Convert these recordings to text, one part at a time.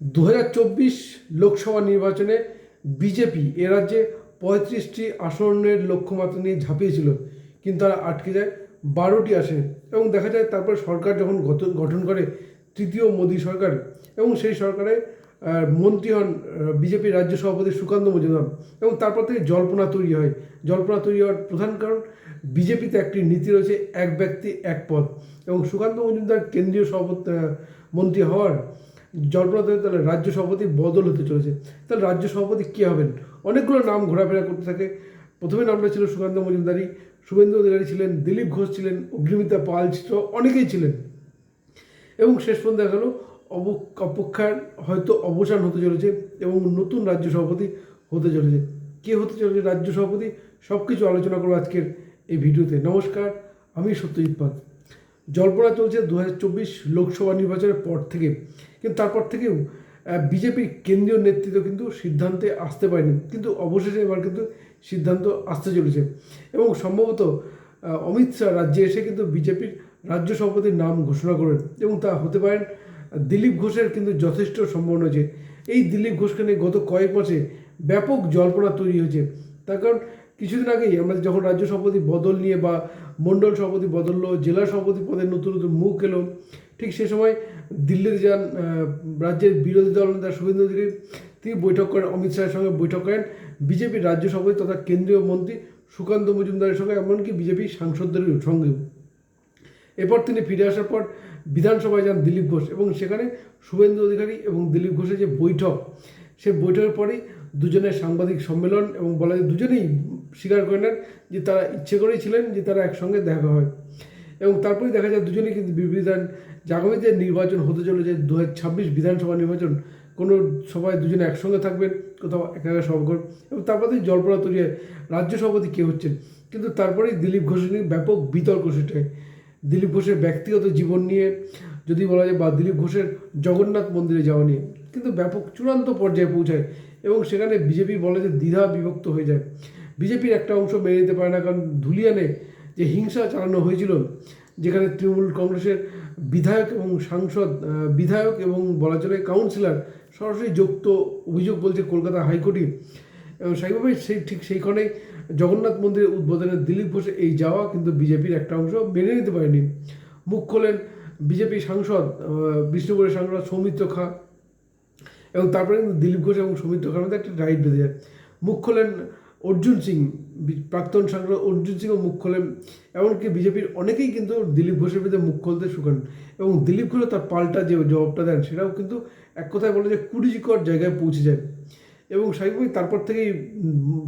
দু হাজার চব্বিশ লোকসভা নির্বাচনে বিজেপি এ রাজ্যে পঁয়ত্রিশটি আসনের লক্ষ্যমাত্রা নিয়ে ঝাঁপিয়েছিল, কিন্তু তারা আটকে যায়, বারোটি আসে এবং দেখা যায় তারপর সরকার যখন গঠন করে তৃতীয় মোদী সরকার এবং সেই সরকারে মন্ত্রী হন বিজেপির রাজ্য সভাপতি সুকান্ত মজুমদার এবং তারপর থেকে জল্পনা তৈরি হয়। জল্পনা তৈরি হওয়ার প্রধান কারণ, বিজেপিতে একটি নীতি রয়েছে, এক ব্যক্তি, এক পদ এবং সুকান্ত মজুমদার কেন্দ্রীয় সভাপতি মন্ত্রী হওয়ার জল্পনা তাহলে রাজ্য সভাপতি বদল হতে চলেছে। তাহলে রাজ্য সভাপতি কী হবেন? অনেকগুলো নাম ঘোরাফেরা করতে থাকে। প্রথমে নামটা ছিল সুকান্ত মজুমদারি শুভেন্দু অধিকারী ছিলেন, দিলীপ ঘোষ ছিলেন, অগ্নিমিতা পাল ছিল, অনেকেই ছিলেন। এবং শেষ পর্যন্ত দেখা গেল অপেক্ষার হয়তো অবসান হতে চলেছে এবং নতুন রাজ্য সভাপতি হতে চলেছে। কে হতে চলেছে রাজ্য সভাপতি? সব কিছু আলোচনা করব আজকের এই ভিডিওতে। নমস্কার, আমি সত্যজিৎ পাল। জল্পনা চলছে দু হাজার চব্বিশ লোকসভা নির্বাচনের পর থেকে। কিন্তু তারপর থেকেও বিজেপির কেন্দ্রীয় নেতৃত্ব কিন্তু সিদ্ধান্তে আসতে পারেনি। কিন্তু অবশেষে এবার কিন্তু সিদ্ধান্ত আসতে চলেছে। এবং সম্ভবত অমিত শাহ রাজ্যে এসে কিন্তু বিজেপির রাজ্য সভাপতির নাম ঘোষণা করেন এবং তা হতে পারেন দিলীপ ঘোষের কিন্তু যথেষ্ট সম্ভাবনা আছে। এই দিলীপ ঘোষকে নিয়ে গত কয়েক মাসে ব্যাপক জল্পনা তৈরি হয়েছে। তার কারণ কিছুদিন আগেই আমরা যখন রাজ্য সভাপতি বদল নিয়ে বা মণ্ডল সভাপতি বদললো, জেলা সভাপতি পদের নতুন নতুন মুখ এলো, ঠিক সে সময় দিল্লিতে যান রাজ্যের বিরোধী দল নেতা শুভেন্দু অধিকারী, তিনি বৈঠক করেন, অমিত শাহের সঙ্গে বৈঠক করেন বিজেপির রাজ্য সভাপতি তথা কেন্দ্রীয় মন্ত্রী সুকান্ত মজুমদারের সঙ্গে, এমনকি বিজেপি সাংসদদের সঙ্গেও এরপর তিনি ফিরে আসার পর বিধানসভায় যান দিলীপ ঘোষ এবং সেখানে শুভেন্দু অধিকারী এবং দিলীপ ঘোষের যে বৈঠক, সে বৈঠকের পরেই দুজনের সাংবাদিক সম্মেলন এবং বলা যায় দুজনেই স্বীকার করে নেন যে তারা ইচ্ছে করেই ছিলেন যে তারা একসঙ্গে দেখা হয়। এবং তারপরে দেখা যায় দুজনেই কিন্তু বিবৃতি দেন আগামী যে নির্বাচন হতে চলেছে, দু হাজার ছাব্বিশ বিধানসভা নির্বাচন, কোনো সবাই দুজনে একসঙ্গে থাকবেন, কোথাও একা সভা করবেন এবং তারপর থেকে জল্পনা তৈরি হয়, রাজ্য সভাপতি কে হচ্ছেন? কিন্তু তারপরেই দিলীপ ঘোষ নিয়ে ব্যাপক বিতর্ক সৃষ্টি দিলীপ ঘোষের ব্যক্তিগত জীবন নিয়ে যদি বলা যায় বা দিলীপ ঘোষের জগন্নাথ মন্দিরে যাওয়া নিয়ে কিন্তু ব্যাপক চূড়ান্ত পর্যায়ে পৌঁছায় এবং সেখানে বিজেপি বলে যে দ্বিধা বিভক্ত হয়ে যায়। বিজেপির একটা অংশ মেনে নিতে পারে না, কারণ ধুলিয়ানে যে হিংসা চালানো হয়েছিল, যেখানে তৃণমূল কংগ্রেসের বিধায়ক এবং সাংসদ বিধায়ক এবং বলা চলে কাউন্সিলর সরাসরি যুক্ত অভিযোগ বলছে কলকাতা হাইকোর্টে এবং সেইভাবেই সেই, ঠিক সেইখানেই জগন্নাথ মন্দিরের উদ্বোধনে দিলীপ ঘোষের এই যাওয়া কিন্তু বিজেপির একটা অংশ মেনে নিতে পারেনি। মুখ খোলেন বিজেপি সাংসদ বিষ্ণুপুরের সাংসদ সৌমিত্র খা এবং তারপরে কিন্তু দিলীপ ঘোষ এবং সৌমিত্র খার মধ্যে একটা রাইট বেঁধে যায়। মুখ খোলেন অর্জুন সিং প্রাক্তন সাংসদ অর্জুন সিংও মুখ খোলেন। এমনকি বিজেপির অনেকেই কিন্তু দিলীপ ঘোষের বিরুদ্ধে মুখ খুলতে শুকান। এবং দিলীপ ঘোষ তার পাল্টা যে জবাবটা দেন, সেটাও কিন্তু এক কথায় বলে যে কুড়িকর জায়গায় পৌঁছে যায়। এবং স্বাভাবিকভাবেই তারপর থেকেই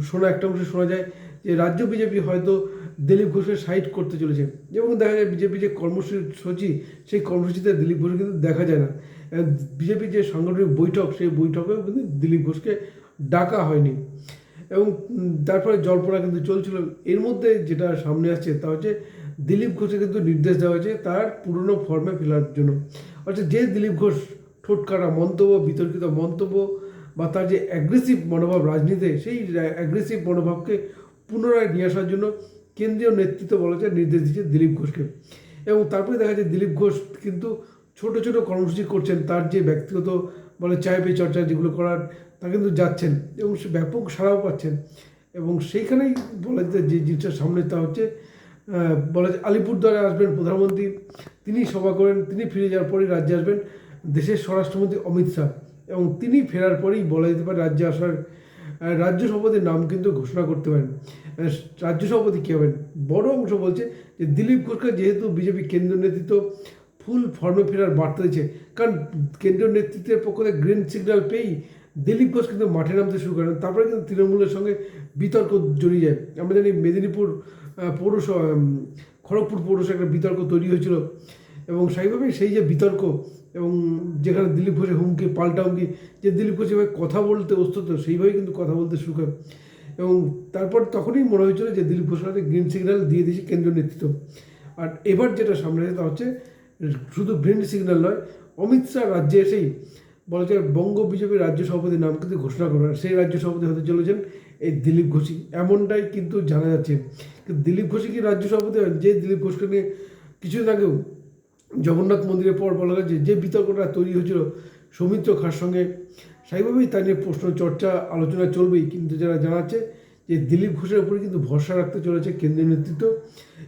শোনা, একটা অংশে শোনা যায় যে রাজ্য বিজেপি হয়তো দিলীপ ঘোষের সাইড করতে চলেছে। এবং দেখা যায় বিজেপি যে কর্মসূচি সেই কর্মসূচিতে দিলীপ ঘোষ কিন্তু দেখা যায় না। বিজেপির যে সাংগঠনিক বৈঠক, সেই বৈঠকেও কিন্তু দিলীপ ঘোষকে ডাকা হয়নি। এবং তারপরে জল্পনা কিন্তু চলছিল। এর মধ্যে যেটা সামনে আসছে তা হচ্ছে দিলীপ ঘোষকে কিন্তু নির্দেশ দেওয়া হয়েছে তার পুরনো ফর্মে ফেলার জন্য। অর্থাৎ যে দিলীপ ঘোষ ঠোঁটকাটা মন্তব্য, বিতর্কিত মন্তব্য বা তার যে অ্যাগ্রেসিভ মনোভাব রাজনীতিতে, সেই অ্যাগ্রেসিভ মনোভাবকে পুনরায় নিয়ে আসার জন্য কেন্দ্রীয় নেতৃত্ব বলা যায় নির্দেশ দিচ্ছে দিলীপ ঘোষকে। এবং তারপরে দেখা যায় দিলীপ ঘোষ কিন্তু ছোট ছোট কর্মসূচি করছেন। তার যে ব্যক্তিগত বলে চায় পে চর্চা যেগুলো করার তা কিন্তু যাচ্ছেন এবং সে ব্যাপক সাড়াও পাচ্ছেন। এবং সেইখানেই বলা যায় যে জিনিসটা সামনে তা হচ্ছে বলা যায় আলিপুরদুয়ারে আসবেন প্রধানমন্ত্রী, তিনি সভা করেন, তিনি ফিরে যাওয়ার পরেই রাজ্যে আসবেন দেশের স্বরাষ্ট্রমন্ত্রী অমিত শাহ। এবং তিনি ফেরার পরেই বলা যেতে পারে রাজ্যে আসার রাজ্য সভাপতির নাম কিন্তু ঘোষণা করতে পারেন। রাজ্য সভাপতি কী হবেন? বড় অংশ বলছে যে, দিলীপ ঘোষকে যেহেতু বিজেপি কেন্দ্রীয় নেতৃত্ব ফুল ফর্মে ফেরার বার্তা দিচ্ছে, কারণ কেন্দ্রীয় নেতৃত্বের পক্ষ থেকে গ্রিন সিগন্যাল পেয়েই দিলীপ ঘোষ কিন্তু মাঠে নামতে শুরু করেন, তারপরে কিন্তু তৃণমূলের সঙ্গে বিতর্ক জড়িয়ে যায়। আমরা জানি মেদিনীপুর পৌরসভা খড়গপুর পৌরসভা একটা বিতর্ক তৈরি হয়েছিল এবং সেইভাবেই সেই যে বিতর্ক এবং যেখানে দিলীপ ঘোষের হুমকি, পাল্টা হুমকি, যে দিলীপ ঘোষ এভাবে কথা বলতে অস্তুত সেইভাবেই কিন্তু কথা বলতে শুরু করে। এবং তারপর তখনই মনে হয়েছিল যে দিলীপ ঘোষ গ্রিন সিগন্যাল দিয়ে দিয়েছে কেন্দ্রীয় নেতৃত্ব। আর এবার যেটা সামনে তা হচ্ছে শুধু গ্রিন সিগন্যাল নয়, অমিত শাহ রাজ্যে এসেই বলা যায় বঙ্গ বিজেপির রাজ্য সভাপতির নাম কিন্তু ঘোষণা করা হয়। সেই রাজ্য সভাপতি হতে চলেছেন এই দিলীপ ঘোষই এমনটাই কিন্তু জানা যাচ্ছে। দিলীপ ঘোষই কি রাজ্য সভাপতি হয় যে দিলীপ ঘোষকে নিয়ে কিছুদিন আগেও জগন্নাথ মন্দিরের পর বলা গেছে যে বিতর্কটা তৈরি হয়েছিল সৌমিত্র খার সঙ্গে স্বাভাবিকভাবেই তা নিয়ে প্রশ্ন, চর্চা, আলোচনা চলবেই। কিন্তু যারা জানাচ্ছে যে দিলীপ ঘোষের উপরে কিন্তু ভরসা রাখতে চলেছে কেন্দ্রীয় নেতৃত্ব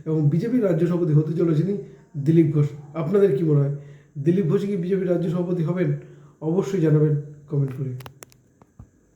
এবং বিজেপির রাজ্য সভাপতি হতে চলেছেন দিলীপ ঘোষ। আপনাদের কি মনে হয়? দিলীপ ঘোষ কি বিজেপির রাজ্য সভাপতি হবেন? অবশ্যই জানাবেন কমেন্ট করে।